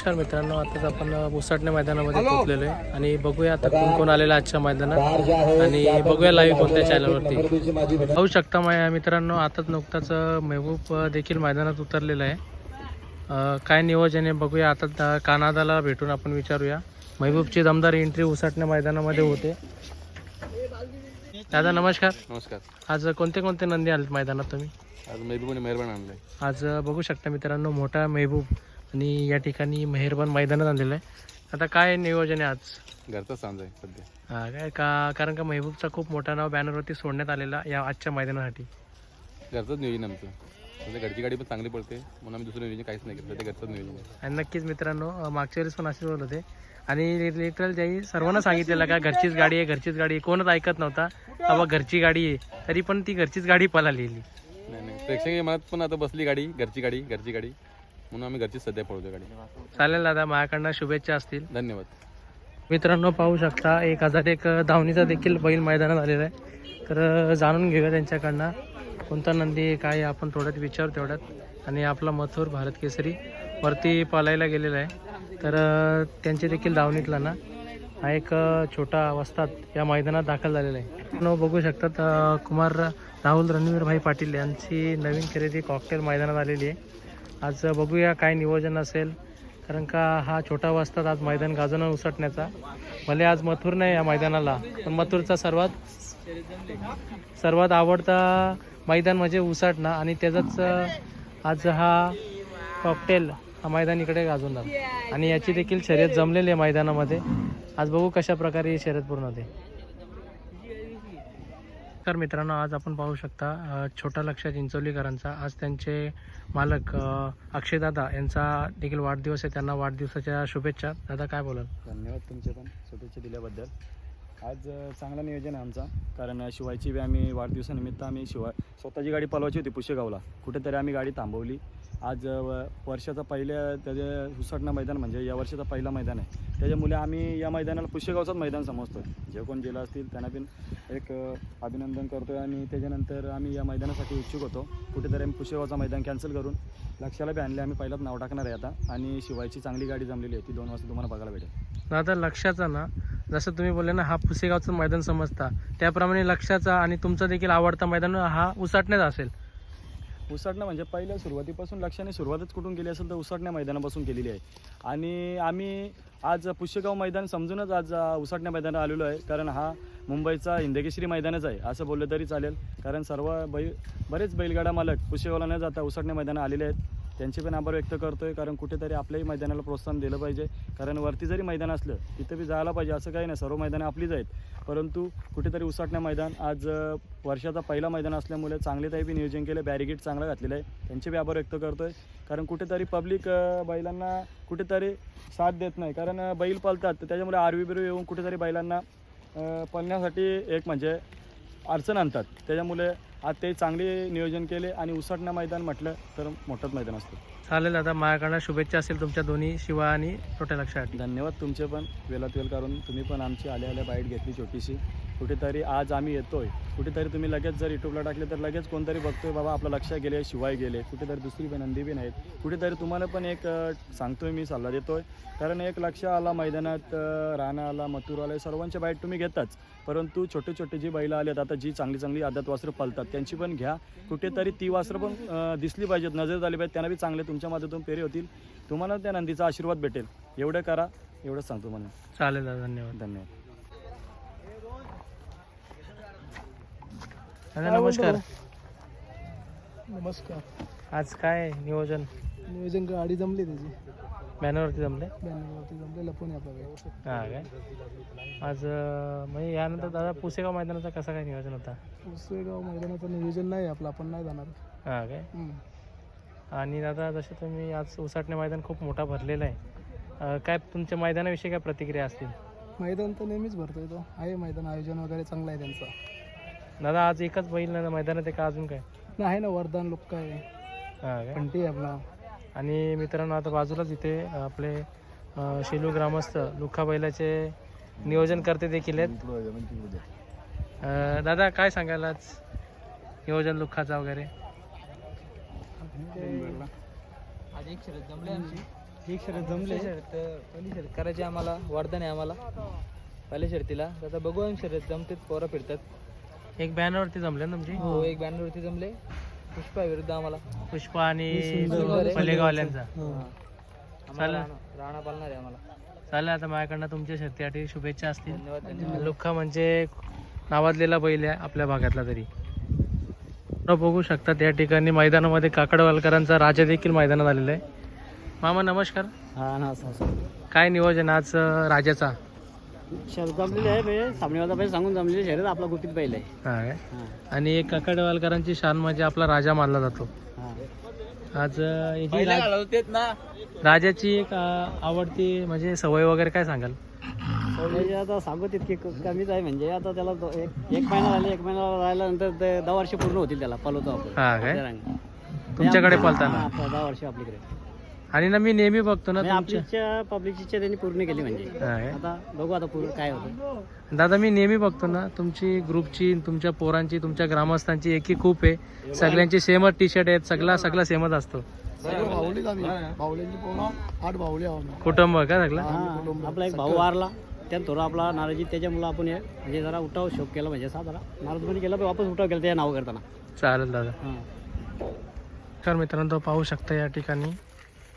नमस्कार मित्रांनो आताच आपण मुसाटणे मैदानामध्ये पोहोचलेलो आहे आणि बघूया आता कोण कोण आलेलं आहे आजच्या मैदानात आणि बघूया लाईव्ह कोणत्या चॅनलवरती पाहू शकता मा- मित्रांनो आताच नुकताच महबूब देखील मैदानात उतरलेला आहे. काय नियोजन आहे बघूया. आता कानादाला भेटून आपण विचारूया. महबूबची दमदार एंट्री उसाटणे मैदानामध्ये होते. दादा नमस्कार. नमस्कार. आज कोणते कोणते नंदी आलेत मैदानात तुम्ही? आज मेहबूबने मेहरबान आणलाय. आज बघू शकता मित्रांनो मोठा महबूब. आणि या ठिकाणी मेहरबान मैदानात आणलेलं आहे. आता काय नियोजन आहे आज? घरचा सांज आहे सध्या. हा काय का कारण का महबूबचा खूप मोठा नाव बॅनरवरती सोडण्यात आलेला या आजच्या मैदानासाठी. घरचंच नियोजन आमचं. सध्या घरची गाडी पण चांगली पडते म्हणून आम्ही दुसरं नियोजन काहीच नाही केलं सध्या घरचंच नियोजन आहे. आणि नक्कीच मित्रांनो मागच्या वेळेस पण असेच बोलत होते. आणि लिटरल ज्याही सर्वांना सांगितलेलं का घरचीच गाडी आहे घरचीच गाडी आहे. कोणच ऐकत नव्हता. बाबा घरची गाडी आहे. तरी पण ती घरचीच गाडी पळालेली. नाही नाही. प्रेक्षकीय मनात पण आता बसली गाडी घरची गाडी घरची गाडी. म्हणून आम्ही घरचीच सध्या पळवतो गाडी. चालेल दादा माझ्याकडनं शुभेच्छा असतील. धन्यवाद. मित्रांनो पाहू शकता एक हजार एक धावणीचा देखील बैल मैदानात आलेला आहे. तर जाणून घेऊया त्यांच्याकडनं. कोणता नंदी काय आपण थोड्यात विचारू तेवढ्यात. आणि आपला मथुर भारत केसरी वरती पालायला गेलेला आहे. तर त्यांचे देखील धावणीतला ना हा एक छोटा वस्ताद या मैदानात दाखल झालेला आहे. न बघू शकतात कुमार राहुल रणवीरभाई पाटील यांची नवीन खरेदी कॉकटेल मैदानात आलेली आहे. आज बघूया काय नियोजन असेल. कारण का हा छोटा वाजतात आज मैदान गाजवणं उसटण्याचा. भले आज मथुर नाही या मैदानाला पण मथुरचा सर्वात सर्वात आवडता मैदान म्हणजे उसाटणं आणि त्याचाच आज हा कॉकटेल हा मैदान इकडे गाजवणार. आणि याची देखील शर्यत जमलेली आहे मैदानामध्ये. आज बघू कशा प्रकारे ही शर्यत पूर्ण होते. तर मित्रांनो आज आपण पाहू शकता छोटा लक्ष चिंचोलीकरांचा. आज त्यांचे मालक अक्षयदादा यांचा देखील वाढदिवस आहे. त्यांना वाढदिवसाच्या शुभेच्छा. दादा काय बोलाल? धन्यवाद तुमचे पण शुभेच्छा दिल्याबद्दल. आज चांगलं चांगला नियोजन आहे आमचा. कारण शिवायची बी आम्ही वाढदिवसानिमित्त आम्ही शिवाय स्वतःची गाडी पलवायची होती पुशेगावला. कुठेतरी आम्ही गाडी थांबवली. आज व- वर्षाचा पहिल्या त्याचे हुसाटणं मैदान म्हणजे या वर्षाचा पहिला मैदान आहे. त्याच्यामुळे आम्ही या मैदानाला पुष्यगावचंच मैदान समजतो जे कोण गेला असतील त्यांना पण एक अभिनंदन करतो आहे आणि त्याच्यानंतर आम्ही या मैदानासाठी इच्छुक होतो. कुठेतरी आम्ही पुष्यगावचं मैदान कॅन्सल करून लक्षाला बी आणले आम्ही पहिलाच नाव टाकणार आहे आता. आणि शिवायची चांगली गाडी जमलेली आहे. ती दोन वाजता तुम्हाला बघायला भेटेल. आता लक्षाचा ना जसं तुम्ही बोलले ना हा पुसेगावचं मैदान समजता. त्याप्रमाणे लक्षाचा आणि तुमचा देखील आवडता मैदान हा उसाटण्याचा असेल. उसटणं म्हणजे पहिल्या सुरुवातीपासून लक्षाने सुरुवातच कुठून केली असेल तर उसटण्या मैदानापासून केलेली आहे. आणि आम्ही आज पुष्यगाव मैदान समजूनच आज उसटण्या मैदानात आलेलो आहे. कारण हा मुंबईचा हिंदकेश्री मैदानच आहे. असं बोललं तरी चालेल. कारण सर्व बै बरेच बैलगाडा मालक पुष्यगावला न जाता उसाटण्या मैदानात आलेले आहेत. त्यांचे पण आभार व्यक्त करतो आहे कारण कुठेतरी आपल्याही मैदानाला प्रोत्साहन दिलं पाहिजे. कारण वरती जरी मैदान असलं तिथं बी जायला पाहिजे असं काही नाही. सर्व मैदानं आपलीच आहेत. परंतु कुठेतरी उसाटण्या मैदान आज वर्षाचा पहिला मैदान असल्यामुळे चांगले काही बी नियोजन केलं बॅरिगेट चांगलं घातलेलं आहे. त्यांचे बी आभार व्यक्त करतो आहे कारण कुठेतरी पब्लिक बैलांना कुठेतरी साथ देत नाही. कारण बैल पालतात तर त्याच्यामुळे आरवी बिरवी येऊन कुठेतरी बैलांना पळण्यासाठी एक म्हणजे अडचण आणतात. त्याच्यामुळे आज ते चांगले नियोजन केले आणि उसटणं मैदान म्हटलं तर मोठंच मैदान असतं. चालेल. दादा माझ्याकडनं शुभेच्छा असेल तुमच्या दोन्ही शिवा आणि छोट्या लक्षासाठी धन्यवाद तुमचे पण वेळात वेळ करून. तुम्ही पण आमची आल्या आल्या बाईट घेतली छोटीशी. कुठेतरी आज आम्ही येतोय. कुठेतरी तुम्ही लगेच जर युट्यूबला टाकले तर लगेच कोणतरी बघतोय बाबा आपलं लक्ष गेले शिवाय गेले. कुठेतरी दुसरी पण नंदी बी नाहीत. कुठेतरी तुम्हाला पण एक सांगतोय मी सल्ला देतोय. कारण एक लक्ष आला मैदानात राणा आला मथुर आला सर्वांचे बाईट तुम्ही घेताच. परंतु छोटे छोटे जी बैलं आलेत आता जी चांगली चांगली आदत वासरं पलतात त्यांची पण घ्या. कुठेतरी ती वासरं पण दिसली पाहिजेत नजर आली पाहिजे त्यांना बी चांगले तुमच्या माध्यमातून पेरे होतील. तुम्हाला त्या नंदीचा आशीर्वाद भेटेल. एवढं करा एवढंच सांगतो मला चालेल दादा धन्यवाद. धन्यवाद. दादा नमस्कार. नमस्कार. आज काय नियोजन? नियोजन गाडी जमली त्याची? बॅनरवरती जमले? बॅनरवरती जमले लपून आहे आपल्याकडे हा काय? आज अं, म्हणजे यानंतर दादा पुसेगाव मैदानाचा कसा काय नियोजन होता? पुसेगाव मैदानाचं नियोजन नाही आपलं आपण नाही जाणार. हा काय? हम्म. आणि दादा जसं तुम्ही आज उसाटणे मैदान खूप मोठा भरलेला आहे काय तुमच्या मैदानाविषयी काय प्रतिक्रिया असतील? मैदान तर नेहमीच भरतोय तो. आहे मैदान आयोजन वगैरे चांगलं आहे त्यांचं. दादा आज एकच बैल ना मैदानात आहे का अजून काय? नाही आहे ना वरदान लोक काय आहे आपला. आणि मित्रांनो आता बाजूलाच इथे आपले शेलू ग्रामस्थ लुखा बैलाचे नियोजन करते देखील आहेत. दादा काय सांगायला आज नियोजन लुखाचा वगैरे? आज एक शर्यत जमली आमची. एक शर्यत जमले. शर्यत पहिली शर्यत करायची आम्हाला वरदान आहे आम्हाला. पहिल्या शर्यतीला. तर आता बघू आम्ही शर्यत जमतेत पोरं फिरतात. एक बॅनरवरती जमले ना तुमची? हो एक बॅनरवरती जमले. पुष्पा विरुद्ध आम्हाला. पुष्पा आणि. पलेगावल्यांचा आम्हाला राणा- पालणार आहे आम्हाला. चालेल आता माझ्याकडनं तुमच्या शर्तीसाठी शुभेच्छा असतील. लुख्खा म्हणजे नावाजलेला बैल आहे आपल्या भागातला तर. बघू शकता त्या ठिकाणी. मैदानामध्ये काकडवालकरांचा राजा देखील मैदानात आलेला आहे. मामा नमस्कार. हा ना काय नियोजन आज अं, राजाचा? शर्यत जमलेली आहे म्हणजे सामनेवाला पहिले सांगून जमलेली शर्यत आपला गुपित बैल आहे. हा काय? आणि एक काकडवालकरांची शान म्हणजे आपला राजा मानला जातो. आज अं, याची राज- राजाची एक अं, आवडती म्हणजे सवय वगैरे काय सांगाल? म्हणजे आता सांगू तितकी क- कमीच आहे म्हणजे आता त्याला एक एक महिना झाले एक महिना राहिल्यानंतर ते दहा वर्ष पूर्ण होतील त्याला पलवतो आपण. हा काय. तुमच्याकडे हा, पळताना आपलं दहा वर्ष आपल्याकडे आणि ना मी नेहमी बघतो ना म्हणजे तुमच्या आपली इच्छा पब्लिकची इच्छा त्यांनी पूर्ण केली म्हणजे. हा काय? आता बघू आता पूर्ण काय होतं. दादा मी नेहमी बघतो ना तुमची ग्रुपची तुमच्या पोरांची तुमच्या ग्रामस्थांची एकी खूप आहे. सगळ्यांची सेमच टी शर्ट आहेत सगळा सगळा सेमच असतो. आम्ही. पोरं आठ आम्ही. कुटुंब का सगळा? हा, आपला एक भाऊ वारला. त्यात थोडा आपला नाराजी त्याच्यामुळे आपण हे म्हणजे जरा उठाव शोक केला म्हणजे असा जरा नाराजपणी केला पण वापस उठाव केला त्या नाव करताना. चालेल दादा. हा. तर मित्रांनो पाहू शकता या ठिकाणी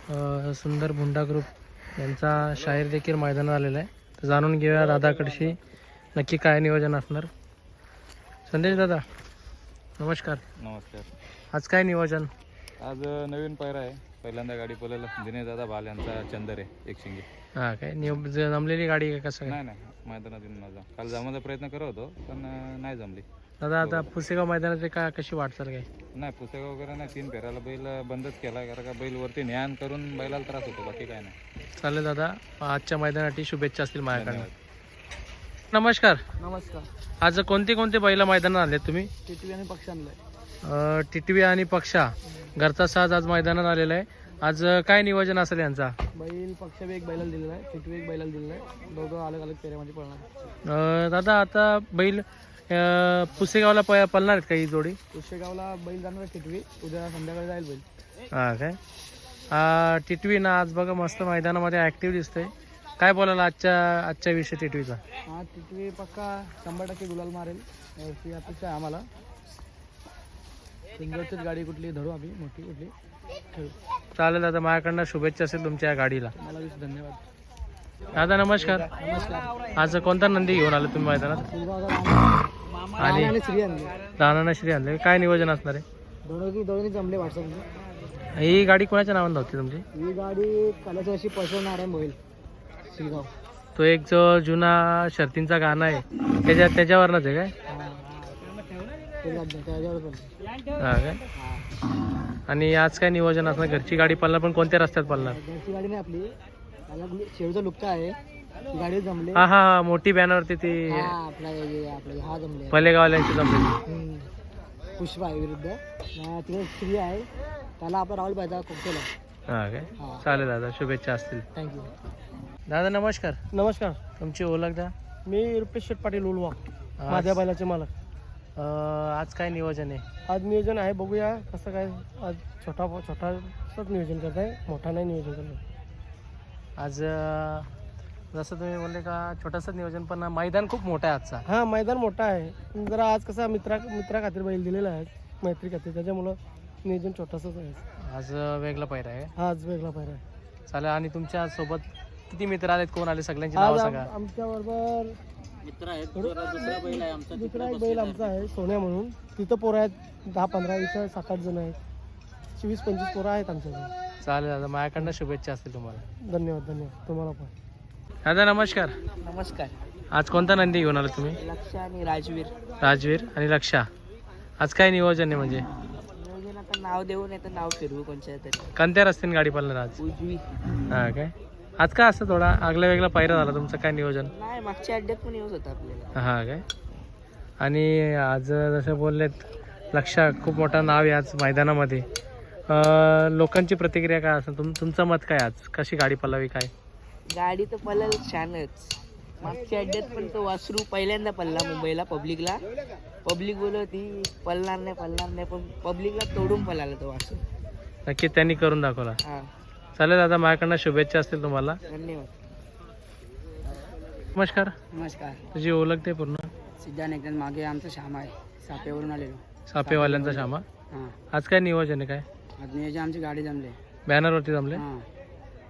अं, सुंदर भुंडा ग्रुप यांचा शाहीर देखील मैदानात आलेला आहे. तर जाणून घेऊया दादाकडशी नक्की काय नियोजन असणार. संदेश दादा नमस्कार. नमस्कार. आज काय नियोजन? आज नवीन पायरा आहे. पहिल्यांदा गाडी पळायला दिनेश दादा बाल यांचा चंदर आहे एक शिंगी. हां काय? नियो ज- जमलेली गाडी आहे का कसं काय? नाही नाही. मैदानात येऊन माझा काल जमायचा प्रयत्न करत होतो पण अं, नाही जमली. दादा आता पुसेगाव मैदानात का कशी वाटचाल काय नाही पुस्तकं वगैरे नाही. तीन फेराला बैल बंदच केला कारण का बैल वरती न्यान करून बैलाला त्रास होतो बाकी काय नाही. चालेल दादा. आजच्या मैदानासाठी शुभेच्छा असतील माझ्याकडनं. नमस्कार. नमस्कार. आज कोणते कोणते बैल मैदानात आले तुम्ही? टिटवी आणि पक्ष आणलाय टिटवी आणि पक्षा. घरचा साज आज मैदानात आलेला आहे. आज काय नियोजन असेल यांचा? बैल पक्ष एक बैलाला दिलेला आहे. टिटवी एक बैलाला दिलेला आहे. दोघं अलग अलग पेऱ्यामध्ये पळणार अं, दादा आता बैल अं, पुसेगावला प पळणार आहेत का ही जोडी? पुष्यगावला बैल जाणार टिटवी उद्या संध्याकाळी जाईल बैल. हा काय? टिटवी ना आज बघा मस्त मैदानामध्ये ॲक्टिव्ह दिसतंय. काय बोलायला आजच्या आजच्या विषय टिटवीचा हा टिटवी पक्का शंभर टक्के गुलाल मारेल. याची अपेक्षा आहे आम्हाला. सुंदरचीच गाडी कुठली धरू आम्ही मोठी कुठली. चालेल दादा माझ्याकडनं शुभेच्छा असेल तुमच्या या गाडीला. धन्यवाद. दादा नमस्कार. नमस्कार आज कोणता नंदी घेऊन आला तुम्ही मैदानात? आणि दानाना श्री आणले. काय नियोजन असणार आहे? जमले ही गाडी कोणाच्या नावाने होती तुमची? ही गाडी कलाची अशी पसरणार शिलगाव तो एक जो जुना शर्तींचा गाणं आहे त्याच्या त्याच्यावरनच आहे काय? हा काय आणि आज काय नियोजन असणार? घरची गाडी पळणार पण कोणत्या रस्त्यात पळणार? घरची गाडी नाही आपली. त्याला शेवचा लुक्का आहे. ती गाडी जमले. हा हा हा मोठी बॅनरवरती ती. हा आपला हे- आपला हा जमले. पलेगावल्यांची हम्म. पुष्पा आहे विरुद्ध. ना तिकडे स्त्री आहे. त्याला आपण राहुल पाहिजे खूप केला. हा काय हा. चालेल दादा शुभेच्छा असतील. थँक्यू दादा नमस्कार. नमस्कार. तुमची ओळख द्या. मी रुपेश शेठ पाटील उलवा माझ्या बैलाचे मालक. आज काय नियोजन आहे? आज नियोजन आहे बघूया कसं काय आज छोटा छोटाच नियोजन करत आहे मोठा नाही नियोजन करत आज अं, जसं तुम्ही बोलले का छोटंसं नियोजन पण मैदान खूप मोठं आहे आजचा. हा मैदान मोठा आहे. पण जरा आज कसा मित्रा मित्रा खातीर बैल दिलेला आहे मैत्री खातीर त्याच्यामुळं नियोजन छोटासाच आहे. आज वेगळा पैर आहे. हा आज वेगळा आहे. चालेल आणि तुमच्यासोबत किती मित्र आलेत? कोण आले? सगळ्यांची नावं आज सांगा. आमच्या बरोबर मित्र आहेत. दुसरा बैल आहे आमचा दुसरा एक बैल आमचा आहे सोन्या म्हणून. तिथं पोरं आहेत दहा पंधरा इथं सात आठ जण आहेत. वीस पंचवीस पोरं आहेत आमच्याकडे. चालेल दादा माझ्याकडनं शुभेच्छा असतील तुम्हाला. धन्यवाद धन्यवाद. तुम्हाला पण. दादा नमस्कार. नमस्कार. आज कोणता नंदी घेऊन आला तुम्ही? लक्ष आणि राजवीर. राजवीर आणि लक्षा. आज काय नियोजन आहे म्हणजे? नियोजन आता नाव देऊ नाही तर नाव फिरवू कोणच्या तरी. कोणत्या रस्त्याने गाडी पडणार आज? उजवी. हा काय? आज काय असं थोडा आगला वेगळा पायरा झाला तुमचं काय नियोजन? नाही मागच्या अड्ड्यात पण येऊच होता आपल्याला. हा काय? आणि आज जसं बोललेत लक्षा खूप मोठं नाव आहे आज मैदानामध्ये. अं, लोकांची प्रतिक्रिया काय असेल तुम तुमचं मत काय आज? कशी गाडी पलावी काय? गाडी तर पळेल छानच. मागच्या अड्ड्यात पण तो वासरू पहिल्यांदा पडला मुंबईला पब्लिकला. पब्लिक बोलत होती पळणार नाही पळणार नाही पण पब्लिकला तोडून पळाला तो वासरू. नक्की त्यांनी करून दाखवला. हा. चालेल दादा माझ्याकडनं शुभेच्छा असतील तुम्हाला. धन्यवाद. नमस्कार. नमस्कार. तुझी ओळख ते पूर्ण. सिद्धांत एकदम मागे आमचं श्याम आहे. सापेवरून आलेलो. सापेवाल्यांचा श्यामा? हां. आज काय नियोजन आहे काय? आज नियोजन आमची गाडी जमले. बॅनरवरती जमले? हां.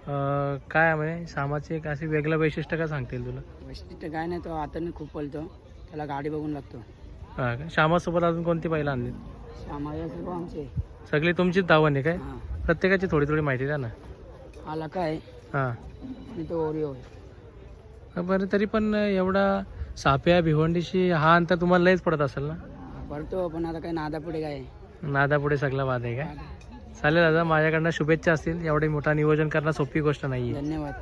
अं, काय आहे म्हणजे श्यामाची एक अशी वेगळं वैशिष्ट्य काय सांगतील तुला? वैशिष्ट्य काय नाही तो हाताने खूप पळतो त्याला गाडी बघून लागतो हा का? श्यामासोबत अजून कोणती पहिला आणली? सर्व आमचे. सगळी तुमचीच धावण आहे काय? हां. प्रत्येकाची थोडी थोडी माहिती द्या ना. आला काय? हां. मी तो ओरिओ बरं तरी पण एवढा साप्या भिवंडीशी हा अंतर तुम्हाला लयच पडत असेल ना? पळतो पण आता काय नादा पुढे काय? नादापुढे सगळा वाद आहे काय? चालेल दादा माझ्याकडनं शुभेच्छा असतील. एवढी मोठा नियोजन करणं सोपी गोष्ट नाही धन्यवाद.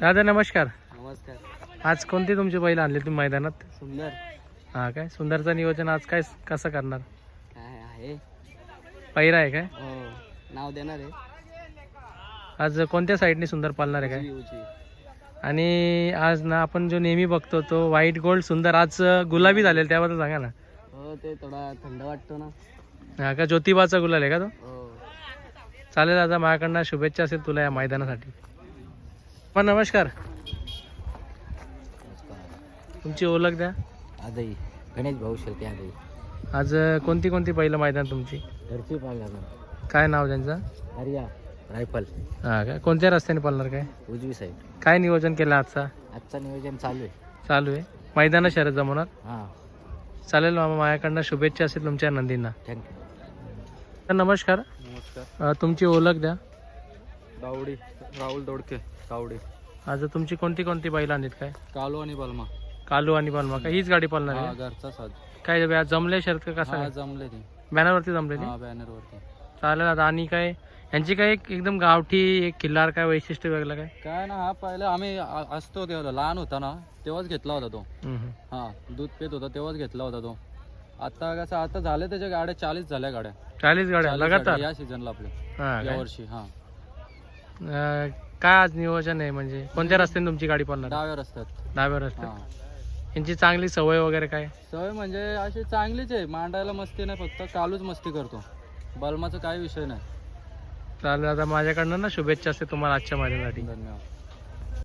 दादा नमस्कार. नमस्कार. आज कोणती तुमची बैल आणली तुम्ही मैदानात? सुंदर. हा काय? सुंदरचं नियोजन आज काय कसं करणार? काय आहे? पहिरा आहे काय? हो नाव देणार आहे. आज कोणत्या साईडने सुंदर पालणार आहे काय? आणि आज ना आपण जो नेहमी बघतो तो व्हाईट गोल्ड सुंदर. आज गुलाबी झालेला त्याबद्दल सांगा ना. हो ते थोडा थंड वाटतो ना. हा का? ज्योतिबाचा गुलाल आहे का तो? हो. चालेल दादा माझ्याकडनं शुभेच्छा असेल तुला या मैदानासाठी. पण नमस्कार. तुमची ओळख द्या. आदई गणेश भाऊ शेळके आदई आज कोणती कोणती पहिलं मैदान तुमची? घरची पाहिला काय नाव त्यांचं? हरिया रायफल. हा काय कोणत्या रस्त्याने पळणार काय? उजवी साईड काय नियोजन केलं आजचा? आजचं नियोजन चालू आहे. चालू आहे. मैदाना शरद जमवणार? हां. चालेल मामा माझ्याकडनं शुभेच्छा असेल तुमच्या नंदींना. थँक्यू तर नमस्कार. नमस्कार. अ, तुमची ओळख द्या. दावडी राहुल दोडके दावडी आज तुमची कोणती कोणती बैल आणलीत काय? कालो आणि बलमा. कालू आणि पालमा काय हीच गाडी पालणार आहे? घरचा साज काय जमले शरद का कसं? जमले ते. बॅनरवरती जमले ते? बॅनरवरती चालेल आता. आणि काय यांची काय एक एकदम गावठी एक किल्लार काय वैशिष्ट्य वेगळं काय? काय ना हा पहिले आम्ही आ- असतो तेव्हा लहान होता ना तेव्हाच घेतला होता तो. हम्म. हा दूध पित होता तेव्हाच घेतला होता तो. आता कसं आता झाले त्याच्या गाड्या चाळीस झाल्या गाड्या. चाळीस गाड्या 40 लगातार? गाड्या या सीझनला आपले हा या काय? वर्षी हा. अ, काय आज नियोजन आहे म्हणजे? कोणत्या रस्त्याने तुमची गाडी पळणार? डाव्या रस्त्यात. दहाव्या हा. रस्त्यात यांची चांगली सवय वगैरे काय? सवय म्हणजे अशी चांगलीच आहे मांडायला मस्ती नाही फक्त कालूच मस्ती करतो. बलमाचा काही विषय नाही. चालेल आता माझ्याकडनं ना शुभेच्छा असते तुम्हाला आजच्या माझ्यासाठी धन्यवाद.